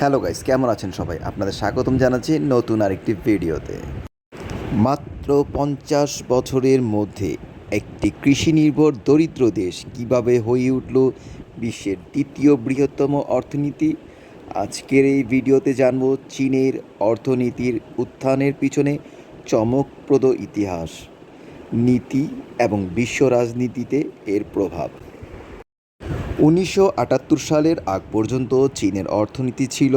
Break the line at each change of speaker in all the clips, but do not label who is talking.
Hello guys কেমন আছেন সবাই? আপনাদের স্বাগতম জানাচ্ছি নতুন আরেকটি ভিডিওতে। মাত্র পঞ্চাশ বছরের মধ্যে একটি কৃষি নির্ভর দরিদ্র দেশ কীভাবে হয়ে উঠল বিশ্বের দ্বিতীয় বৃহত্তম অর্থনীতি? আজকের এই ভিডিওতে জানব চীনের অর্থনীতির উত্থানের পিছনে চমকপ্রদ ইতিহাস, নীতি এবং বিশ্ব রাজনীতিতে এর প্রভাব। উনিশশো আটাত্তর সালের আগ পর্যন্ত চীনের অর্থনীতি ছিল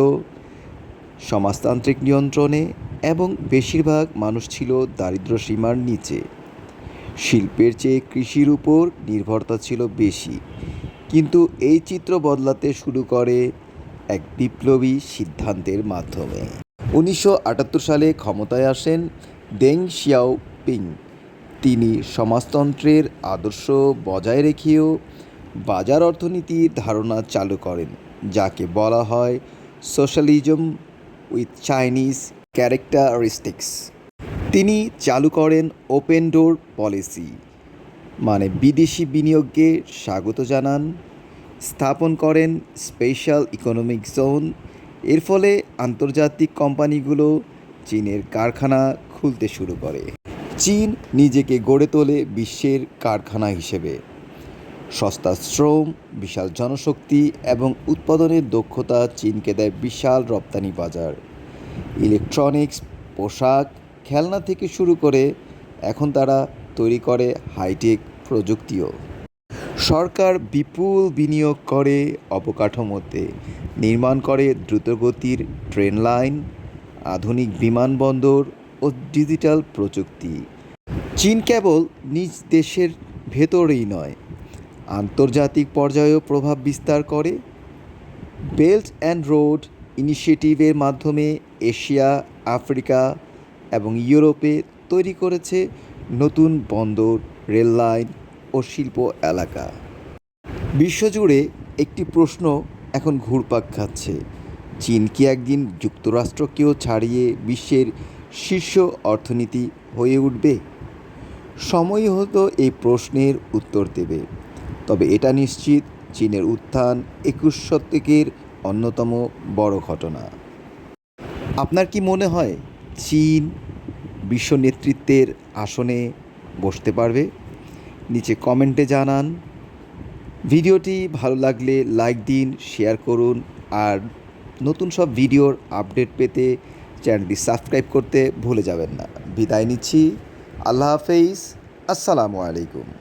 সমাজতান্ত্রিক নিয়ন্ত্রণে এবং বেশিরভাগ মানুষ ছিল দারিদ্র্য সীমার নিচে। শিল্পের চেয়ে কৃষির উপর নির্ভরতা ছিল বেশি। কিন্তু এই চিত্র বদলাতে শুরু করে এক বিপ্লবী সিদ্ধান্তের মাধ্যমে। উনিশশো আটাত্তর সালে ক্ষমতায় আসেন দেং শিয়াওপিং তিনি সমাজতন্ত্রের আদর্শ বজায় রেখেও বাজার অর্থনীতির ধারণা চালু করেন, যাকে বলা হয় সোশ্যালিজম উইথ চাইনিজ ক্যারেক্টারিস্টিক্স তিনি চালু করেন ওপেন ডোর পলিসি মানে বিদেশি বিনিয়োগকে স্বাগত জানান। স্থাপন করেন স্পেশাল ইকোনমিক জোন, এর ফলে আন্তর্জাতিক কোম্পানিগুলো চীনের কারখানা খুলতে শুরু করে। চীন নিজেকে গড়ে তোলে বিশ্বের কারখানা হিসেবে। সস্তা শ্রম, বিশাল জনশক্তি এবং উৎপাদনের দক্ষতা চীনকে দেয় বিশাল রপ্তানি বাজার। ইলেকট্রনিক্স, পোশাক, খেলনা থেকে শুরু করে এখন তারা তৈরি করে হাইটেক প্রযুক্তিও। সরকার বিপুল বিনিয়োগ করে অবকাঠামোতে, নির্মাণ করে দ্রুতগতির ট্রেন লাইন, আধুনিক বিমানবন্দর ও ডিজিটাল প্রযুক্তি। চীন কেবল নিজ দেশের ভেতরেই নয় আন্তর্জাতিক পর্যায়েও প্রভাব বিস্তার করে। বেল্ট অ্যান্ড রোড ইনিশিয়েটিভের মাধ্যমে এশিয়া, আফ্রিকা এবং ইউরোপে তৈরি করেছে নতুন বন্দর রেল লাইন ও শিল্প এলাকা। বিশ্বজুড়ে একটি প্রশ্ন এখন ঘুরপাক খাচ্ছে। চীন কি একদিন যুক্তরাষ্ট্রকেও ছাড়িয়ে বিশ্বের শীর্ষ অর্থনীতি হয়ে উঠবে? সময় হতো এই প্রশ্নের উত্তর দেবে। তবে এটা নিশ্চিত, চীনের উত্থান একুশ শতকের অন্যতম বড় ঘটনা। আপনার কি মনে হয়, চীন বিশ্ব নেতৃত্বের আসনে বসতে পারবে? নিচে কমেন্টে জানান। ভিডিওটি ভালো লাগলে লাইক দিন, শেয়ার করুন, আর নতুন সব ভিডিওর আপডেট পেতে চ্যানেলটি সাবস্ক্রাইব করতে ভুলে যাবেন না। বিদায় নিচ্ছি। আল্লাহ হাফেজ। আসসালামু আলাইকুম।